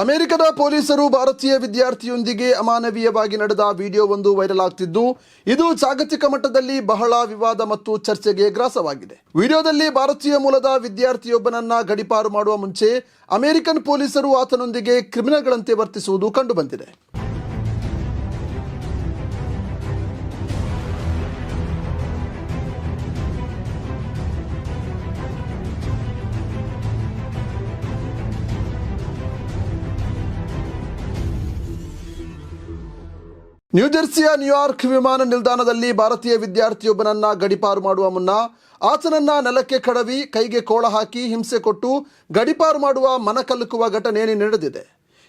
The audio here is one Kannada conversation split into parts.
ಅಮೆರಿಕದ ಪೊಲೀಸರು ಭಾರತೀಯ ವಿದ್ಯಾರ್ಥಿಯೊಂದಿಗೆ ಅಮಾನವೀಯವಾಗಿ ನಡೆದ ವಿಡಿಯೋವೊಂದು ವೈರಲ್ ಆಗ್ತಿದ್ದು, ಇದು ಜಾಗತಿಕ ಮಟ್ಟದಲ್ಲಿ ಬಹಳ ವಿವಾದ ಮತ್ತು ಚರ್ಚೆಗೆ ಗ್ರಾಸವಾಗಿದೆ. ವಿಡಿಯೋದಲ್ಲಿ ಭಾರತೀಯ ಮೂಲದ ವಿದ್ಯಾರ್ಥಿಯೊಬ್ಬನನ್ನ ಗಡಿಪಾರು ಮಾಡುವ ಮುಂಚೆ ಅಮೆರಿಕನ್ ಪೊಲೀಸರು ಆತನೊಂದಿಗೆ ಕ್ರಿಮಿನಲ್ಗಳಂತೆ ವರ್ತಿಸುವುದು ಕಂಡುಬಂದಿದೆ. ನ್ಯೂಜೆರ್ಸಿಯ ನ್ಯೂಯಾರ್ಕ್ ವಿಮಾನ ನಿಲ್ದಾಣದಲ್ಲಿ ಭಾರತೀಯ ವಿದ್ಯಾರ್ಥಿಯೊಬ್ಬನನ್ನ ಗಡಿಪಾರು ಮಾಡುವ ಮುನ್ನ ಆತನನ್ನ ನೆಲಕ್ಕೆ ಕಡವಿ, ಕೈಗೆ ಕೋಳ ಹಾಕಿ ಹಿಂಸೆ ಕೊಟ್ಟು ಗಡಿಪಾರು ಮಾಡುವ ಮನಕಲುಕುವ ಘಟನೆ ನಡೆದಿದೆ.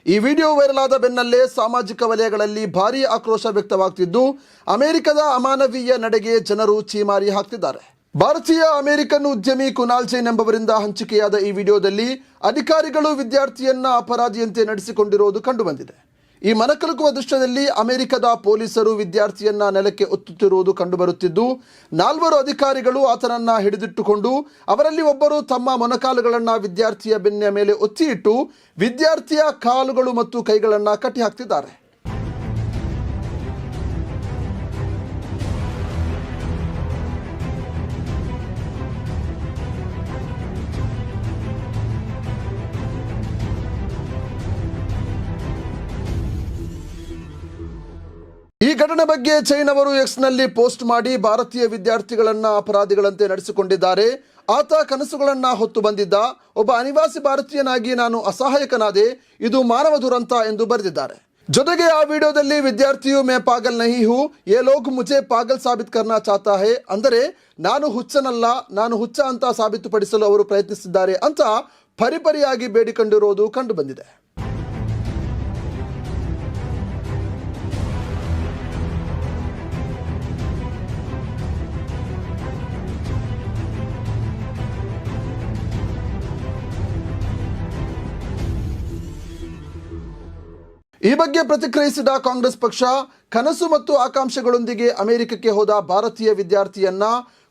ಈ ವಿಡಿಯೋ ವೈರಲ್ ಆದ ಬೆನ್ನಲ್ಲೇ ಸಾಮಾಜಿಕ ವಲಯಗಳಲ್ಲಿ ಭಾರೀ ಆಕ್ರೋಶ ವ್ಯಕ್ತವಾಗ್ತಿದ್ದು, ಅಮೆರಿಕದ ಅಮಾನವೀಯ ನಡೆಗೆ ಜನರು ಚೀಮಾರಿ ಹಾಕ್ತಿದ್ದಾರೆ. ಭಾರತೀಯ ಅಮೆರಿಕನ್ ಉದ್ಯಮಿ ಕುನಾಲ್ ಜೈನ್ ಎಂಬವರಿಂದ ಹಂಚಿಕೆಯಾದ ಈ ವಿಡಿಯೋದಲ್ಲಿ ಅಧಿಕಾರಿಗಳು ವಿದ್ಯಾರ್ಥಿಯನ್ನ ಅಪರಾಧಿಯಂತೆ ನಡೆಸಿಕೊಂಡಿರುವುದು ಕಂಡುಬಂದಿದೆ. ಈ ಮನಕಲುಕುವ ದೃಶ್ಯದಲ್ಲಿ ಅಮೆರಿಕದ ಪೊಲೀಸರು ವಿದ್ಯಾರ್ಥಿಯನ್ನ ನೆಲಕ್ಕೆ ಒತ್ತುತ್ತಿರುವುದು ಕಂಡುಬರುತ್ತಿದ್ದು, ನಾಲ್ವರು ಅಧಿಕಾರಿಗಳು ಆತನನ್ನ ಹಿಡಿದಿಟ್ಟುಕೊಂಡು ಅವರಲ್ಲಿ ಒಬ್ಬರು ತಮ್ಮ ಮೊನಕಾಲುಗಳನ್ನು ವಿದ್ಯಾರ್ಥಿಯ ಬೆನ್ನೆಯ ಮೇಲೆ ಒತ್ತಿ ಇಟ್ಟು ವಿದ್ಯಾರ್ಥಿಯ ಕಾಲುಗಳು ಮತ್ತು ಕೈಗಳನ್ನ ಕಟ್ಟಿ ಹಾಕ್ತಿದ್ದಾರೆ ಈ ಘಟನೆ ಬಗ್ಗೆ ಚೈನವರು ಎಕ್ಸ್ನಲ್ಲಿ ಪೋಸ್ಟ್ ಮಾಡಿ ಭಾರತೀಯ ವಿದ್ಯಾರ್ಥಿಗಳನ್ನ ಅಪರಾಧಿಗಳಂತೆ ನಡೆಸಿಕೊಂಡಿದ್ದಾರೆ. ಆತ ಕನಸುಗಳನ್ನ ಹೊತ್ತು ಬಂದಿದ್ದ. ಒಬ್ಬ ಅನಿವಾಸಿ ಭಾರತೀಯನಾಗಿ ನಾನು ಅಸಹಾಯಕನಾದೆ. ಇದು ಮಾನವ ದುರಂತ ಎಂದು ಬರೆದಿದ್ದಾರೆ. ಜೊತೆಗೆ ಆ ವಿಡಿಯೋದಲ್ಲಿ ವಿದ್ಯಾರ್ಥಿಯು ಮೇ ಪಾಗಲ್ ನಹಿ ಹೂ, ಏ ಲೋಗ್ ಮುಜೆ ಪಾಗಲ್ ಸಾಬೀತ್ ಕರ್ನಾ ಚಾತಾ ಹೇ, ಅಂದರೆ ನಾನು ಹುಚ್ಚನಲ್ಲ, ನಾನು ಹುಚ್ಚ ಅಂತ ಸಾಬೀತುಪಡಿಸಲು ಅವರು ಪ್ರಯತ್ನಿಸಿದ್ದಾರೆ ಅಂತ ಪರಿಪರಿಯಾಗಿ ಬೇಡಿಕೊಂಡಿರುವುದು ಕಂಡುಬಂದಿದೆ ಈ ಬಗ್ಗೆ ಪ್ರತಿಕ್ರಿಯಿಸಿದ ಕಾಂಗ್ರೆಸ್ ಪಕ್ಷ, ಕನಸು ಮತ್ತು ಆಕಾಂಕ್ಷೆಗಳೊಂದಿಗೆ ಅಮೆರಿಕಕ್ಕೆ ಹೋದ ಭಾರತೀಯ ವಿದ್ಯಾರ್ಥಿಯನ್ನ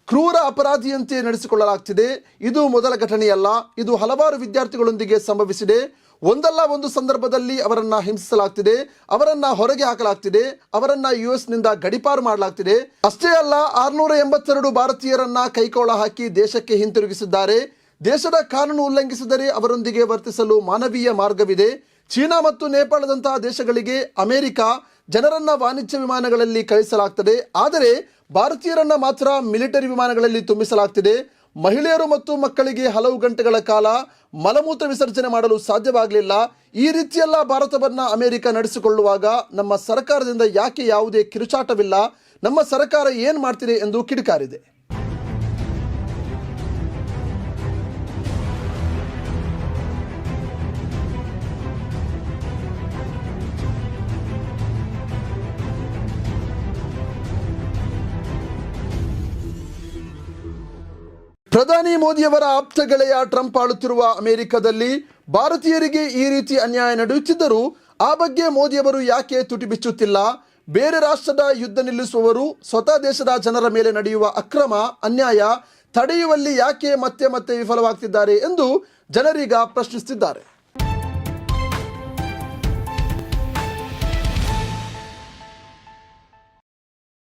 ಕ್ರೂರ ಅಪರಾಧಿಯಂತೆ ನಡೆಸಿಕೊಳ್ಳಲಾಗ್ತಿದೆ. ಇದು ಮೊದಲ ಘಟನೆಯಲ್ಲ, ಇದು ಹಲವಾರು ವಿದ್ಯಾರ್ಥಿಗಳೊಂದಿಗೆ ಸಂಭವಿಸಿದೆ. ಒಂದಲ್ಲ ಒಂದು ಸಂದರ್ಭದಲ್ಲಿ ಅವರನ್ನ ಹಿಂಸಿಸಲಾಗ್ತಿದೆ, ಅವರನ್ನ ಹೊರಗೆ ಹಾಕಲಾಗ್ತಿದೆ, ಅವರನ್ನ ಯು ಎಸ್ನಿಂದ ಗಡಿಪಾರು ಮಾಡಲಾಗ್ತಿದೆ. ಅಷ್ಟೇ ಅಲ್ಲ, ಆರ್ನೂರ ಎಂಬತ್ತೆರಡು ಭಾರತೀಯರನ್ನ ಕೈಕೋಳ ಹಾಕಿ ದೇಶಕ್ಕೆ ಹಿಂತಿರುಗಿಸಿದ್ದಾರೆ. ದೇಶದ ಕಾನೂನು ಉಲ್ಲಂಘಿಸಿದರೆ ಅವರೊಂದಿಗೆ ವರ್ತಿಸಲು ಮಾನವೀಯ ಮಾರ್ಗವಿದೆ. ಚೀನಾ ಮತ್ತು ನೇಪಾಳದಂತಹ ದೇಶಗಳಿಗೆ ಅಮೆರಿಕ ಜನರನ್ನ ವಾಣಿಜ್ಯ ವಿಮಾನಗಳಲ್ಲಿ ಕಳಿಸಲಾಗ್ತದೆ. ಆದರೆ ಭಾರತೀಯರನ್ನ ಮಾತ್ರ ಮಿಲಿಟರಿ ವಿಮಾನಗಳಲ್ಲಿ ತುಂಬಿಸಲಾಗ್ತಿದೆ. ಮಹಿಳೆಯರು ಮತ್ತು ಮಕ್ಕಳಿಗೆ ಹಲವು ಗಂಟೆಗಳ ಕಾಲ ಮಲಮೂತ್ರ ವಿಸರ್ಜನೆ ಮಾಡಲು ಸಾಧ್ಯವಾಗಲಿಲ್ಲ. ಈ ರೀತಿಯೆಲ್ಲ ಭಾರತವನ್ನ ಅಮೆರಿಕ ನಡೆಸಿಕೊಳ್ಳುವಾಗ ನಮ್ಮ ಸರ್ಕಾರದಿಂದ ಯಾಕೆ ಯಾವುದೇ ಕಿರುಚಾಟವಿಲ್ಲ? ನಮ್ಮ ಸರ್ಕಾರ ಏನು ಮಾಡ್ತಿದೆ ಎಂದು ಕಿಡಿಕಾರಿದೆ. ಪ್ರಧಾನಿ ಮೋದಿಯವರ ಆಪ್ತ ಗೆಳೆಯ ಟ್ರಂಪ್ ಆಳುತ್ತಿರುವ ಅಮೆರಿಕದಲ್ಲಿ ಭಾರತೀಯರಿಗೆ ಈ ರೀತಿ ಅನ್ಯಾಯ ನಡೆಯುತ್ತಿದ್ದರೂ ಆ ಬಗ್ಗೆ ಮೋದಿಯವರು ಯಾಕೆ ತುಟಿ ಬಿಚ್ಚುತ್ತಿಲ್ಲ? ಬೇರೆ ರಾಷ್ಟ್ರದ ಯುದ್ಧ ನಿಲ್ಲಿಸುವವರು ಸ್ವತಃ ದೇಶದ ಜನರ ಮೇಲೆ ನಡೆಯುವ ಅಕ್ರಮ ಅನ್ಯಾಯ ತಡೆಯುವಲ್ಲಿ ಯಾಕೆ ಮತ್ತೆ ಮತ್ತೆ ವಿಫಲವಾಗ್ತಿದ್ದಾರೆ ಎಂದು ಜನರೀಗ ಪ್ರಶ್ನಿಸುತ್ತಿದ್ದಾರೆ.